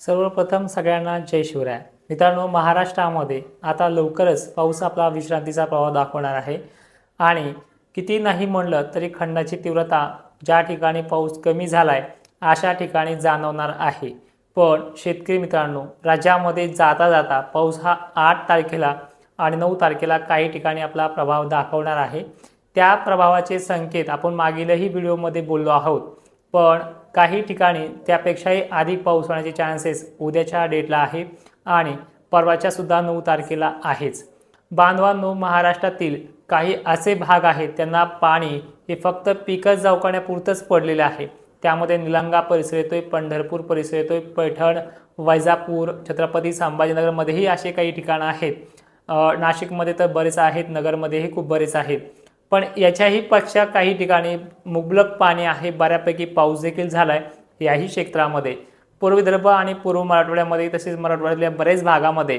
सर्वप्रथम सगळ्यांना जय शिवराय. मित्रांनो महाराष्ट्रामध्ये आता लवकरच पाऊस आपला विश्रांतीचा प्रभाव दाखवणार आहे. आणि किती नाही म्हणलं तरी खंडाची तीव्रता ज्या ठिकाणी पाऊस कमी झाला आहे अशा ठिकाणी जाणवणार आहे. पण शेतकरी मित्रांनो राज्यामध्ये जाता जाता पाऊस हा आठ तारखेला आणि नऊ तारखेला काही ठिकाणी आपला प्रभाव दाखवणार आहे. त्या प्रभावाचे संकेत आपण मागीलही व्हिडिओमध्ये बोललो आहोत. पण काही ठिकाणी त्यापेक्षाही अधिक पाऊस होण्याचे चान्सेस उद्याच्या डेटला आहे आणि परवाच्या सुद्धा नऊ तारखेला आहेच. बांधवांनो महाराष्ट्रातील काही असे भाग आहेत त्यांना पाणी हे फक्त पिकच जावकण्यापुरतंच पडलेलं आहे. त्यामध्ये निलंगा परिसर येतोय पंढरपूर परिसर येतोय पैठण वैजापूर छत्रपती संभाजीनगरमध्येही असे काही ठिकाणं आहेत. नाशिकमध्ये तर बरेच आहेत नगरमध्येही खूप बरेच आहेत. पण याच्याही पक्षा काही ठिकाणी मुबलक पाणी आहे बऱ्यापैकी पाऊस देखील झाला आहे याही क्षेत्रामध्ये. पूर्व विदर्भ आणि पूर्व मराठवाड्यामध्ये तसेच मराठवाड्यातल्या बरेच भागामध्ये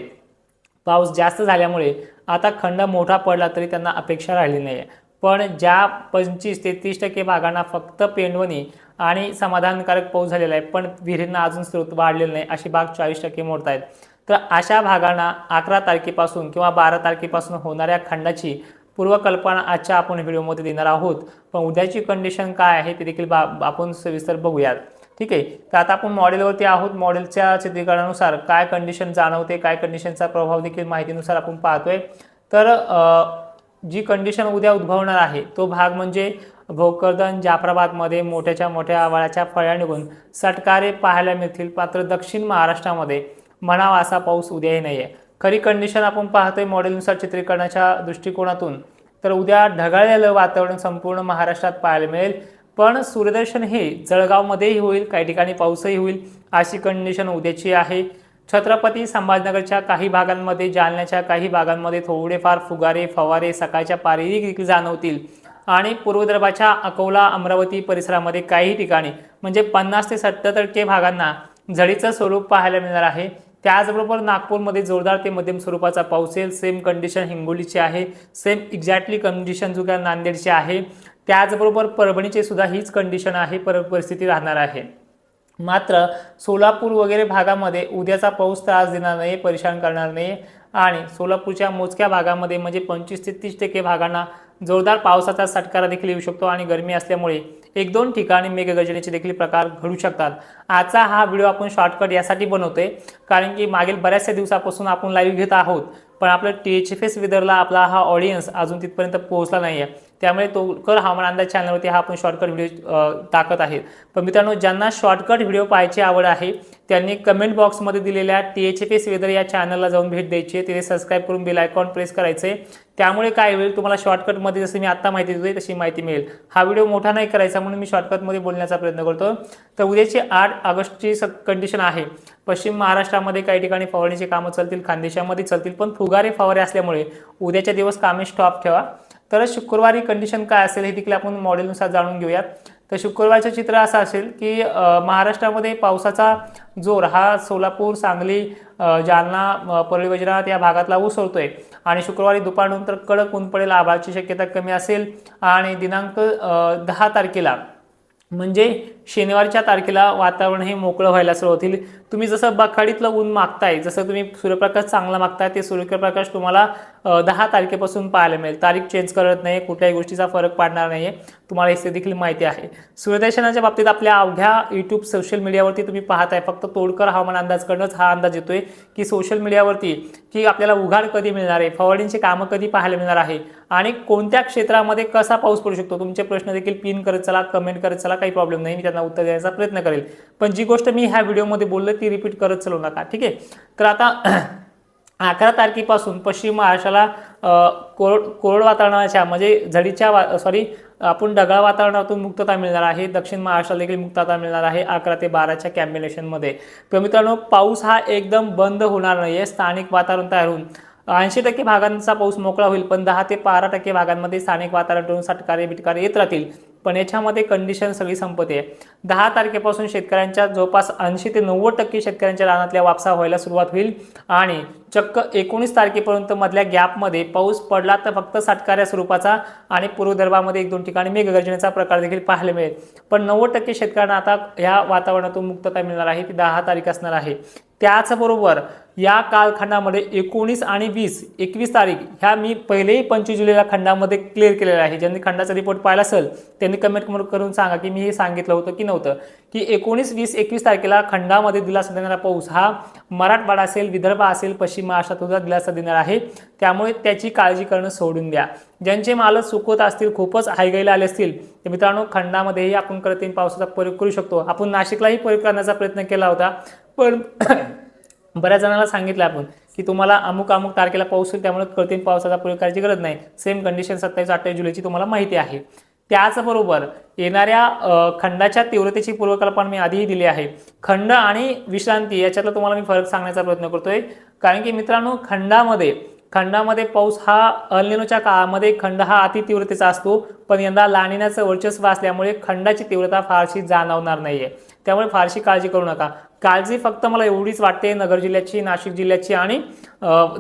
पाऊस जास्त झाल्यामुळे आता खंड मोठा पडला तरी त्यांना अपेक्षा राहिली नाही आहे पण ज्या पंचवीस ते तीस टक्के भागांना फक्त पेंडवणी आणि समाधानकारक पाऊस झालेला आहे पण विहिरींना अजून स्रोत वाढलेला नाही अशी भाग चाळीस टक्के मोडत आहेत. तर अशा भागांना अकरा तारखेपासून किंवा बारा तारखेपासून होणाऱ्या खंडाची पूर्वकल्पना आजच्या आपण व्हिडिओमध्ये देणार आहोत. पण उद्याची कंडिशन काय आहे ते देखील बा आपण सविस्तर बघूयात. ठीक आहे? तर आता आपण मॉडेलवरती आहोत. मॉडेलच्या चित्रीकरणानुसार काय कंडिशन जाणवते काय कंडिशनचा प्रभाव देखील माहितीनुसार आपण पाहतोय. तर जी कंडिशन उद्या उद्भवणार आहे तो भाग म्हणजे भोकरदन जाफराबादमध्ये मोठ्याच्या मोठ्या आवाळाच्या फळ्या निघून सटकारे पाहायला मिळतील. मात्र दक्षिण महाराष्ट्रामध्ये म्हणावा असा पाऊस उद्याही नाही आहे खरी कंडिशन आपण पाहतोय मॉडेलनुसार चित्रीकरणाच्या दृष्टिकोनातून. तर उद्या ढगाळलेलं वातावरण संपूर्ण महाराष्ट्रात पाहायला मिळेल. पण सूर्यदर्शन हे जळगावमध्येही होईल काही ठिकाणी पाऊसही होईल अशी कंडिशन उद्याची आहे. छत्रपती संभाजीनगरच्या काही भागांमध्ये जालन्याच्या काही भागांमध्ये थोडेफार फुगारे फवारे सकाळच्या पारीही देखील जाणवतील. आणि पूर्व विदर्भाच्या अकोला अमरावती परिसरामध्ये काही ठिकाणी म्हणजे पन्नास ते सत्तर टक्के भागांना झडीचं स्वरूप पाहायला मिळणार आहे. त्याचबरोबर नागपूरमध्ये जोरदार ते मध्यम स्वरूपाचा पाऊस येईल. सेम कंडिशन हिंगोलीची आहे. सेम एक्झॅक्टली कंडिशन जो काय नांदेडची आहे. त्याचबरोबर परभणीची सुद्धा हीच कंडिशन आहे. पर परिस्थिती राहणार आहे. मात्र सोलापूर वगैरे भागामध्ये उद्याचा पाऊस त्रास देणार नाही परेशान करणार नाही. आणि सोलापूरच्या मोजक्या भागामध्ये म्हणजे पंचवीस ते तीस टक्के भागांना जोरदार पावसाचा सटकारा देखील येऊ शकतो आणि गरमी असल्यामुळे एक दोन ठिकाणी मेघगर्जनेचे देखील प्रकार घडू शकतात. आजचा हा व्हिडिओ आपण शॉर्टकट यासाठी बनवतोय कारण की मागील बऱ्याचशा दिवसापासून आपण लाईव्ह घेत आहोत पण आपलं टी एच एफ एस विदरला आपला हा ऑडियन्स अजून तिथपर्यंत पोहोचला नाही आहे त्यामुळे तो कर हवामान अंदाज चॅनलवरती हा आपण शॉर्टकट व्हिडिओ टाकत आहे. पण मित्रांनो ज्यांना शॉर्टकट व्हिडिओ पाहायची आवड आहे त्यांनी कमेंट बॉक्समध्ये दिलेल्या T H F S weather या चॅनलला जाऊन भेट द्यायची आहे. तिथे सबस्क्राईब करून बेल आयकॉन प्रेस करायचं आहे. त्यामुळे काय होईल तुम्हाला शॉर्टकटमध्ये जसं मी आत्ता माहिती देतोय तशी माहिती मिळेल. हा व्हिडिओ मोठा नाही करायचा म्हणून मी शॉर्टकटमध्ये बोलण्याचा प्रयत्न करतो. तर उद्याची आठ ऑगस्टची स कंडिशन आहे. पश्चिम महाराष्ट्रामध्ये काही ठिकाणी फवारणीची कामं चालतील खानदेशामध्ये चालतील पण फुगारे फवारे असल्यामुळे उद्याच्या दिवस कामे स्टॉप ठेवा. तर शुक्रवारी कंडिशन काय असेल हे देखील आपण मॉडेलनुसार जाणून घेऊयात. तर शुक्रवारचं चित्र असं असेल की महाराष्ट्रामध्ये पावसाचा जोर हा सोलापूर सांगली जालना परळी वैजनाथ या भागातला उसळतोय. आणि शुक्रवारी दुपारनंतर कडक ऊन पडेल आभाळाची शक्यता कमी असेल. आणि दिनांक दहा तारखेला म्हणजे शनिवारच्या तारखेला वातावरण हे मोकळं व्हायला सुरुवात होईल तुम्ही जसं बखाडीतलं ऊन मागताय जसं तुम्ही सूर्यप्रकाश चांगला मागताय ते सूर्यप्रकाश तुम्हाला दहा तारखेपासून पाहायला मिळेल. तारीख चेंज करत नाही कुठल्याही गोष्टीचा फरक पाडणार नाही आहे तुम्हाला हे देखील माहिती आहे. सूर्यदर्शनाच्या बाबतीत आपल्या अवघ्या यूट्यूब सोशल मीडियावरती तुम्ही पाहताय. फक्त तोडकर हवामान अंदाज करणंच हा अंदाज येतोय की सोशल मीडियावरती की आपल्याला उघाड कधी मिळणार आहे फवाडींची कामं कधी पाहायला मिळणार आहे आणि कोणत्या क्षेत्रामध्ये कसा पाऊस पडू शकतो? तुमचे प्रश्न देखील पिन करत चला कमेंट करत चला काही प्रॉब्लेम नाही मी त्यांना उत्तर देण्याचा प्रयत्न करेल. पण जी गोष्ट मी ह्या व्हिडिओमध्ये बोललो ती रिपीट करत चलू नका ठीक आहे? तर आता अकरा तारखेपासून पश्चिम महाराष्ट्राला कोरड कोरड वातावरणाच्या म्हणजे झडीच्या वा सॉरी आपण ढगाळ वातावरणातून मुक्तता मिळणार आहे. दक्षिण महाराष्ट्राला देखील मुक्तता मिळणार आहे अकरा ते बाराच्या कॅम्बिनेशनमध्ये तर मित्रांनो पाऊस हा एकदम बंद होणार नाही आहे स्थानिक वातावरण तयार होऊन ऐंशी टक्के भागांचा पाऊस मोकळा होईल पण दहा ते बारा टक्के भागांमध्ये स्थानिक वातावरण सटकारे बिटकारे येत राहतील. पण याच्यामध्ये कंडिशन सगळी संपते. दहा तारखेपासून शेतकऱ्यांच्या जवळपास ऐंशी ते नव्वद टक्के शेतकऱ्यांच्या रानातल्या वापसा व्हायला सुरुवात होईल. आणि चक्क एकोणीस तारखेपर्यंत मधल्या गॅपमध्ये पाऊस पडला तर फक्त साटकाऱ्या स्वरूपाचा आणि पूर्वदर्भामध्ये एक दोन ठिकाणी मेघगर्जनेचा प्रकार देखील पाहायला मिळेल. पण नव्वद टक्के शेतकऱ्यांना आता ह्या वातावरणातून मुक्तता मिळणार आहे ती दहा तारीख असणार आहे. त्याचबरोबर या कालखंडामध्ये एकोणीस आणि वीस एकवीस तारीख ह्या मी पहिलेही पंचवीस जुलैला खंडामध्ये क्लिअर केलेला आहे. ज्यांनी खंडाचा रिपोर्ट पाहिला असेल त्यांनी कमेंट करून सांगा की मी हे सांगितलं होतं की नव्हतं. की एकोणीस वीस एकवीस तारखेला खंडामध्ये दिलासा देणारा पाऊस हा मराठवाडा असेल विदर्भ असेल पश्चिम महाराष्ट्रात सुद्धा दिलासा देणार आहे. त्यामुळे त्याची काळजी करणं सोडून द्या. ज्यांचे मालक सुकवत असतील खूपच हायगाईला आले असतील तर मित्रांनो खंडामध्येही आपण करतीन पावसाचा प्रयोग करू शकतो. आपण नाशिकलाही प्रयोग करण्याचा प्रयत्न केला होता पण बऱ्याच जणांना सांगितलं आपण की तुम्हाला अमुक अमुक तारखेला पाऊस होईल त्यामुळे कळतीन पावसाचा प्रयोग करायची गरज नाही. सेम कंडिशन सत्तावीस अठ्ठावीस जुलैची तुम्हाला माहिती आहे. त्याचबरोबर येणाऱ्या खंडाच्या तीव्रतेची पूर्वकल्पना मी आधीही दिली आहे. खंड आणि विश्रांती याच्यातला तुम्हाला मी फरक सांगण्याचा प्रयत्न करतोय. कारण की मित्रांनो खंडामध्ये खंडामध्ये पाऊस हा अल्निनोच्या काळामध्ये खंड हा अतितीव्रतेचा असतो. पण यंदा लाणिण्याचं वर्चस्व असल्यामुळे खंडाची तीव्रता फारशी जाणवणार नाहीये. त्यामुळे फारशी काळजी करू नका. काळजी फक्त मला एवढीच वाटते नगर जिल्ह्याची नाशिक जिल्ह्याची आणि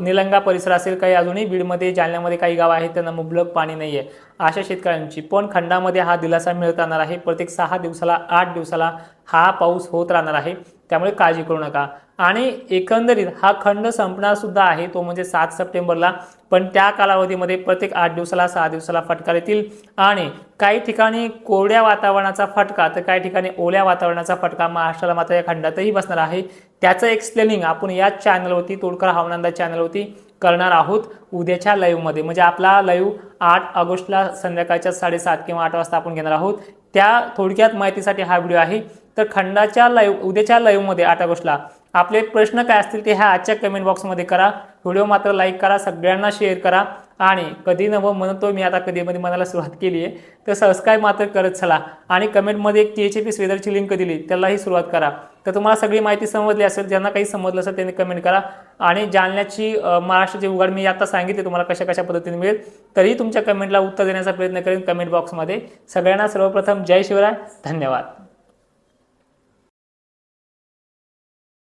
निलंगा परिसर असेल काही अजूनही बीडमध्ये जालन्यामध्ये काही गाव आहेत त्यांना मुबलक पाणी नाही आहे अशा शेतकऱ्यांची. पण खंडामध्ये हा दिलासा मिळत राहणार आहे प्रत्येक सहा दिवसाला आठ दिवसाला हा पाऊस होत राहणार आहे त्यामुळे काळजी करू नका. आणि एकंदरीत हा खंड संपणारसुद्धा आहे तो म्हणजे सात सप्टेंबरला पण त्या कालावधीमध्ये प्रत्येक आठ दिवसाला सहा दिवसाला फटकार येतील. आणि काही ठिकाणी कोरड्या वातावरणाचा फटका तर काही ठिकाणी ओल्या वातावरणाचा फटका महाराष्ट्राला मात्र या खंडातही बसणार आहे. त्याचं एक्सप्लेनिंग आपण याच चॅनलवरती तोडकर हवानंदा चॅनलवरती करणार आहोत उद्याच्या लाईव्हमध्ये म्हणजे आपला लाईव्ह आठ ऑगस्टला संध्याकाळच्या साडेसात किंवा आठ वाजता आपण घेणार आहोत. त्या थोडक्यात माहितीसाठी हा व्हिडिओ आहे. तर खंडाच्या लाईव्ह उद्याच्या लाईव्हमध्ये आठ ऑगस्टला आपले प्रश्न काय असतील ते ह्या आजच्या कमेंट बॉक्समध्ये करा. व्हिडिओ मात्र लाईक करा सगळ्यांना शेअर करा. आणि कधी नवं म्हणतो मी आता कधीमध्ये मनाला सुरुवात केली आहे तर सबस्क्राईब मात्र करत चला. आणि कमेंटमध्ये एक टी एच पी स्वेदरची लिंक दिली त्यालाही सुरुवात करा. तर तुम्हाला सगळी माहिती समजली असेल ज्यांना काही समजलं असेल त्यांनी कमेंट करा. आणि जालन्याची महाराष्ट्राची उघड मी आता सांगितले तुम्हाला कशा कशा पद्धतीने मिळेल. तरीही तुमच्या कमेंटला उत्तर देण्याचा प्रयत्न करेन कमेंट बॉक्समध्ये सगळ्यांना सर्वप्रथम जय शिवराय धन्यवाद.